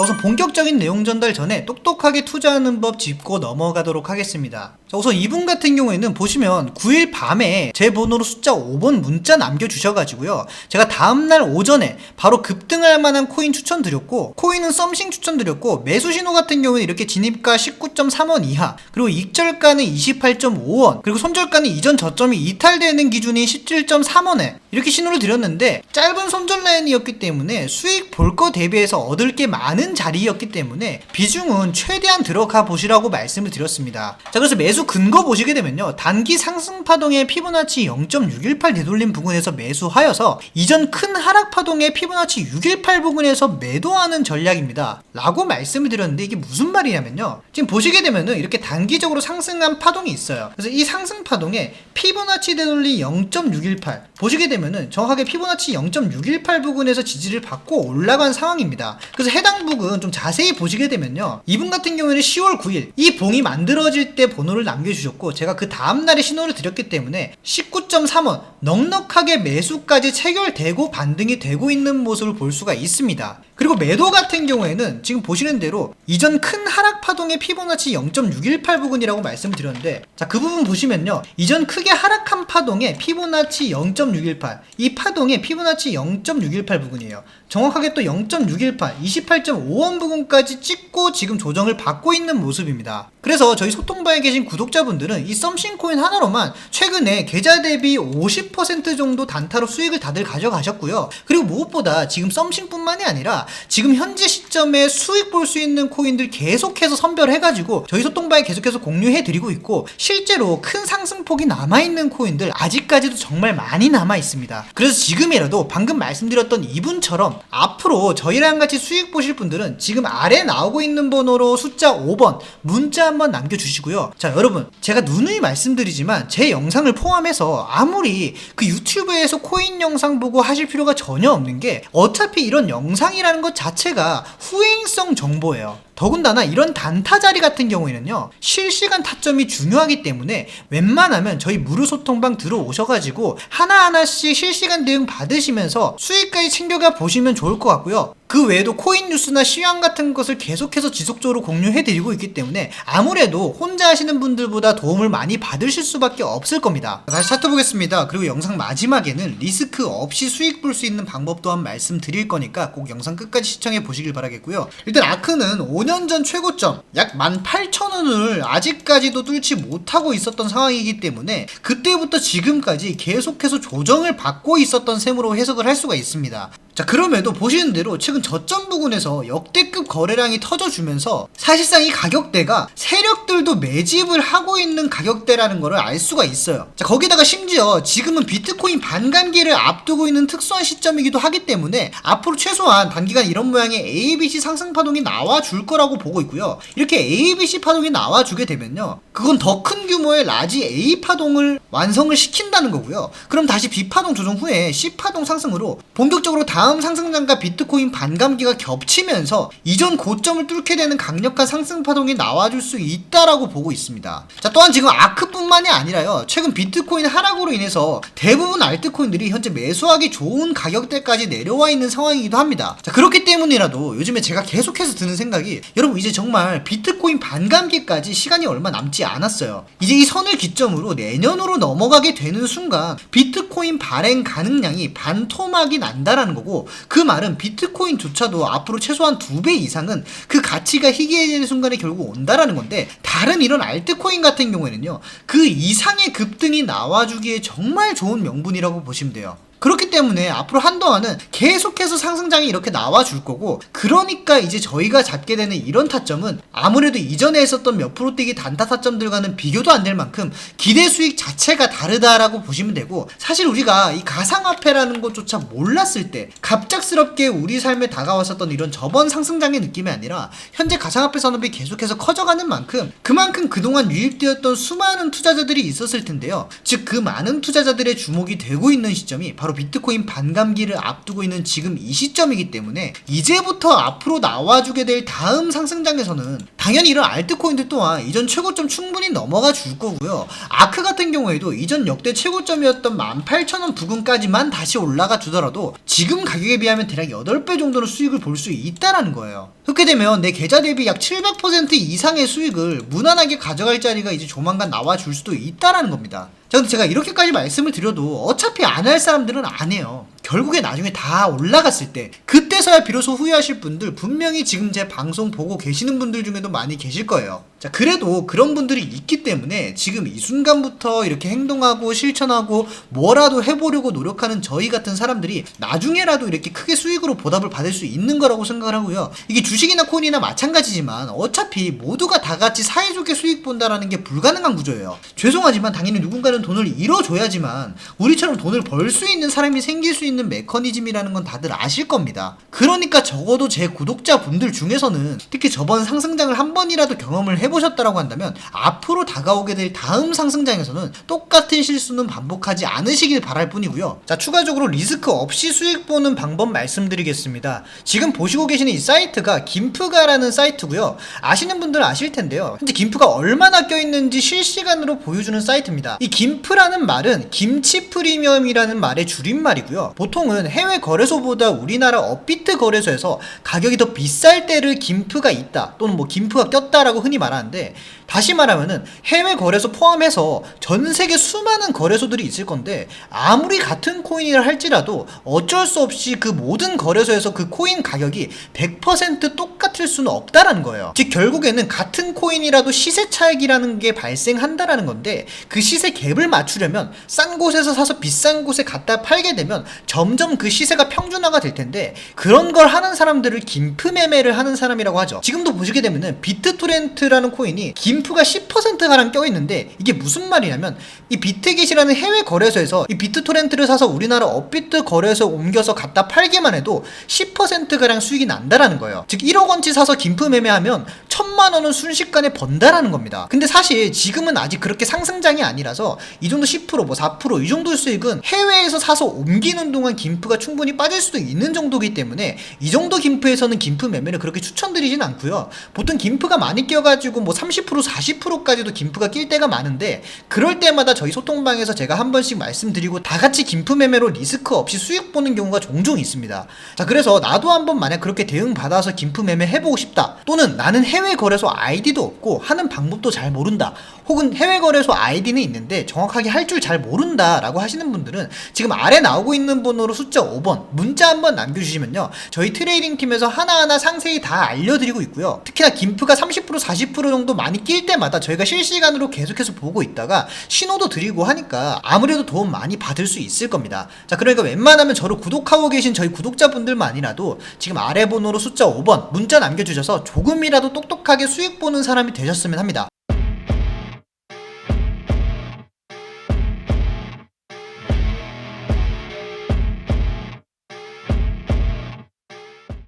자, 우선 본격적인 내용 전달 전에 똑똑하게 투자하는 법 짚고 넘어가도록 하겠습니다. 자, 우선 이분 같은 경우에는 보시면 9일 밤에 제 번호로 숫자 5번 문자 남겨주셔가지고요. 제가 다음날 오전에 바로 급등할 만한 코인 추천드렸고, 코인은 썸씽 추천드렸고, 매수 신호 같은 경우는 이렇게 진입가 19.3원 이하, 그리고 익절가는 28.5원, 그리고 손절가는 이전 저점이 이탈되는 기준인 17.3원에 이렇게 신호를 드렸는데, 짧은 손절 라인이었기 때문에 수익 볼 거 대비해서 얻을 게 많은 자리였기 때문에 비중은 최대한 들어가 보시라고 말씀을 드렸습니다. 자, 그래서 매수 근거 보시게 되면요. 단기 상승 파동의 피보나치 0.618 되돌림 부근에서 매수하여서 이전 큰 하락 파동의 피보나치 618 부근에서 매도하는 전략입니다. 라고 말씀을 드렸는데 이게 무슨 말이냐면요. 지금 보시게 되면은 이렇게 단기적으로 상승한 파동이 있어요. 그래서 이 상승 파동에 피보나치 되돌리 0.618 보시게 되면은 정확하게 피보나치 0.618 부근에서 지지를 받고 올라간 상황입니다. 그래서 해당 부 근좀 자세히 보시게 되면요. 이분 같은 경우에는 10월 9일 이 봉이 만들어질 때 번호를 남겨주셨고 제가 그 다음날에 신호를 드렸기 때문에 19.3원 넉넉하게 매수까지 체결되고 반등이 되고 있는 모습을 볼 수가 있습니다. 그리고 매도 같은 경우에는 지금 보시는 대로 이전 큰 하락 파동의 피보나치 0.618 부근이라고 말씀을 드렸는데 자 그 부분 보시면요. 이전 크게 하락한 파동의 피보나치 0.618 이 파동의 피보나치 0.618 부근이에요. 정확하게 또 0.618 28.5원 부근까지 찍고 지금 조정을 받고 있는 모습입니다. 그래서 저희 소통방에 계신 구독자분들은 이 썸씽코인 하나로만 최근에 계좌 대비 50% 정도 단타로 수익을 다들 가져가셨고요. 그리고 무엇보다 지금 썸씽뿐만이 아니라 지금 현재 시점에 수익 볼 수 있는 코인들 계속해서 선별해가지고 저희 소통방에 계속해서 공유해드리고 있고 실제로 큰 상승폭이 남아있는 코인들 아직까지도 정말 많이 남아있습니다. 그래서 지금이라도 방금 말씀드렸던 이분처럼 앞으로 저희랑 같이 수익 보실 분들은 지금 아래 나오고 있는 번호로 숫자 5번 문자 한번 남겨주시고요. 자 여러분 제가 누누이 말씀드리지만 제 영상을 포함해서 아무리 그 유튜브에서 코인 영상 보고 하실 필요가 전혀 없는 게 어차피 이런 영상이라는 것 자체가 후행성 정보예요. 더군다나 이런 단타 자리 같은 경우에는요 실시간 타점이 중요하기 때문에 웬만하면 저희 무료 소통방 들어오셔가지고 하나하나씩 실시간 대응 받으시면서 수익까지 챙겨가 보시면 좋을 것 같고요. 그 외에도 코인 뉴스나 시황 같은 것을 계속해서 지속적으로 공유해드리고 있기 때문에 아무래도 혼자 하시는 분들보다 도움을 많이 받으실 수밖에 없을 겁니다. 다시 차트 보겠습니다. 그리고 영상 마지막에는 리스크 없이 수익 볼 수 있는 방법 또한 말씀드릴 거니까 꼭 영상 끝까지 시청해 보시길 바라겠고요. 일단 아크는 5년 전 최고점 약 18,000원을 아직까지도 뚫지 못하고 있었던 상황이기 때문에 그때부터 지금까지 계속해서 조정을 받고 있었던 셈으로 해석을 할 수가 있습니다. 자 그럼에도 보시는 대로 최근 저점 부근에서 역대급 거래량이 터져주면서 사실상 이 가격대가 세력들도 매집을 하고 있는 가격대라는 것을 알 수가 있어요. 자 거기다가 심지어 지금은 비트코인 반감기를 앞두고 있는 특수한 시점이기도 하기 때문에 앞으로 최소한 단기간 이런 모양의 ABC 상승 파동이 나와줄 거라고 보고 있고요. 이렇게 ABC 파동이 나와주게 되면요. 그건 더 큰 규모의 라지 A 파동을 완성을 시킨다는 거고요. 그럼 다시 B 파동 조정 후에 C 파동 상승으로 본격적으로 다음 상승장과 비트코인 반감기가 겹치면서 이전 고점을 뚫게 되는 강력한 상승 파동이 나와줄 수 있다라고 보고 있습니다. 자, 또한 지금 아크뿐만이 아니라요. 최근 비트코인 하락으로 인해서 대부분 알트코인들이 현재 매수하기 좋은 가격대까지 내려와 있는 상황이기도 합니다. 자, 그렇기 때문이라도 요즘에 제가 계속해서 드는 생각이 여러분 이제 정말 비트코인 반감기까지 시간이 얼마 남지 않았어요. 이제 이 선을 기점으로 내년으로 넘어가게 되는 순간 비트코인 발행 가능량이 반토막이 난다라는 거고 그 말은 비트코인조차도 앞으로 최소한 두 배 이상은 그 가치가 희귀해지는 순간에 결국 온다라는 건데 다른 이런 알트코인 같은 경우에는요 그 이상의 급등이 나와주기에 정말 좋은 명분이라고 보시면 돼요. 그렇기 때문에 앞으로 한동안은 계속해서 상승장이 이렇게 나와줄 거고 그러니까 이제 저희가 잡게 되는 이런 타점은 아무래도 이전에 했었던 몇 프로대기 단타 타점들과는 비교도 안 될 만큼 기대 수익 자체가 다르다라고 보시면 되고 사실 우리가 이 가상화폐라는 것조차 몰랐을 때 갑작스럽게 우리 삶에 다가왔었던 이런 저번 상승장의 느낌이 아니라 현재 가상화폐 산업이 계속해서 커져가는 만큼 그만큼 그동안 유입되었던 수많은 투자자들이 있었을 텐데요. 즉 그 많은 투자자들의 주목이 되고 있는 시점이 바로 바로 비트코인 반감기를 앞두고 있는 지금 이 시점이기 때문에 이제부터 앞으로 나와주게 될 다음 상승장에서는 당연히 이런 알트코인들 또한 이전 최고점 충분히 넘어가 줄 거고요. 아크 같은 경우에도 이전 역대 최고점이었던 18,000원 부근까지만 다시 올라가 주더라도 지금 가격에 비하면 대략 8배 정도는 수익을 볼 수 있다라는 거예요. 그렇게 되면 내 계좌 대비 약 700% 이상의 수익을 무난하게 가져갈 자리가 이제 조만간 나와 줄 수도 있다라는 겁니다. 자, 근데 제가 이렇게까지 말씀을 드려도 어차피 안 할 사람들은 안 해요. 결국에 나중에 다 올라갔을 때 그때서야 비로소 후회하실 분들 분명히 지금 제 방송 보고 계시는 분들 중에도 많이 계실 거예요. 자, 그래도 그런 분들이 있기 때문에 지금 이 순간부터 이렇게 행동하고 실천하고 뭐라도 해보려고 노력하는 저희 같은 사람들이 나중에라도 이렇게 크게 수익으로 보답을 받을 수 있는 거라고 생각을 하고요. 이게 주식이나 코인이나 마찬가지지만 어차피 모두가 다 같이 사이좋게 수익 본다라는 게 불가능한 구조예요. 죄송하지만 당연히 누군가는 돈을 잃어줘야지만 우리처럼 돈을 벌 수 있는 사람이 생길 수 있는 메커니즘이라는 건 다들 아실 겁니다. 그러니까 적어도 제 구독자분들 중에서는 특히 저번 상승장을 한 번이라도 경험을 해보셨다라고 한다면 앞으로 다가오게 될 다음 상승장에서는 똑같은 실수는 반복하지 않으시길 바랄 뿐이고요. 자, 추가적으로 리스크 없이 수익 보는 방법 말씀드리겠습니다. 지금 보시고 계시는 이 사이트가 김프가라는 사이트고요. 아시는 분들은 아실 텐데요. 현재 김프가 얼마나 껴있는지 실시간으로 보여주는 사이트입니다. 이 김프라는 말은 김치 프리미엄이라는 말의 줄임말이고요. 은 해외 거래소보다 우리나라 업비트 거래소에서 가격이 더 비쌀 때를 김프가 있다 또는 뭐 김프가 꼈다라고 흔히 말하는데 다시 말하면은 해외 거래소 포함해서 전 세계 수많은 거래소들이 있을 건데 아무리 같은 코인이라 할지라도 어쩔 수 없이 그 모든 거래소에서 그 코인 가격이 100% 똑같을 수는 없다라는 거예요. 즉 결국에는 같은 코인이라도 시세 차익이라는 게 발생한다라는 건데 그 시세 갭을 맞추려면 싼 곳에서 사서 비싼 곳에 갖다 팔게 되면 점점 그 시세가 평 준화가 될 텐데 그런 걸 하는 사람들을 김프 매매를 하는 사람이라고 하죠. 지금도 보시게 되면은 비트토렌트라는 코인이 김프가 10%가량 껴있는데 이게 무슨 말이냐면 이 비트깃이라는 해외 거래소에서 이 비트토렌트를 사서 우리나라 업비트 거래소 옮겨서 갖다 팔기만 해도 10%가량 수익이 난다라는 거예요. 즉 1억 원치 사서 김프 매매하면 천만 원은 순식간에 번다라는 겁니다. 근데 사실 지금은 아직 그렇게 상승장이 아니라서 이 정도 10%뭐 4%이 정도 수익은 해외에서 사서 옮기는 동안 김프가 충분히 빠질 수도 있는 정도기 때문에 이 정도 김프에서는 김프 매매를 그렇게 추천드리진 않고요. 보통 김프가 많이 껴가지고 뭐 30% 40%까지도 김프가 낄 때가 많은데 그럴 때마다 저희 소통방에서 제가 한 번씩 말씀드리고 다 같이 김프 매매로 리스크 없이 수익 보는 경우가 종종 있습니다. 자 그래서 나도 한번 만약 그렇게 대응 받아서 김프 매매 해보고 싶다 또는 나는 해외 거래소 아이디도 없고 하는 방법도 잘 모른다 혹은 해외 거래소 아이디는 있는데 정확하게 할 줄 잘 모른다라고 하시는 분들은 지금 아래 나오고 있는 번호로 숫자 5번 문자 한번 남겨주시면요. 저희 트레이딩 팀에서 하나하나 상세히 다 알려드리고 있고요. 특히나 김프가 30% 40% 정도 많이 낄 때마다 저희가 실시간으로 계속해서 보고 있다가 신호도 드리고 하니까 아무래도 도움 많이 받을 수 있을 겁니다. 자 그러니까 웬만하면 저를 구독하고 계신 저희 구독자분들만이라도 지금 아래 번호로 숫자 5번 문자 남겨주셔서 조금이라도 똑똑하게 수익 보는 사람이 되셨으면 합니다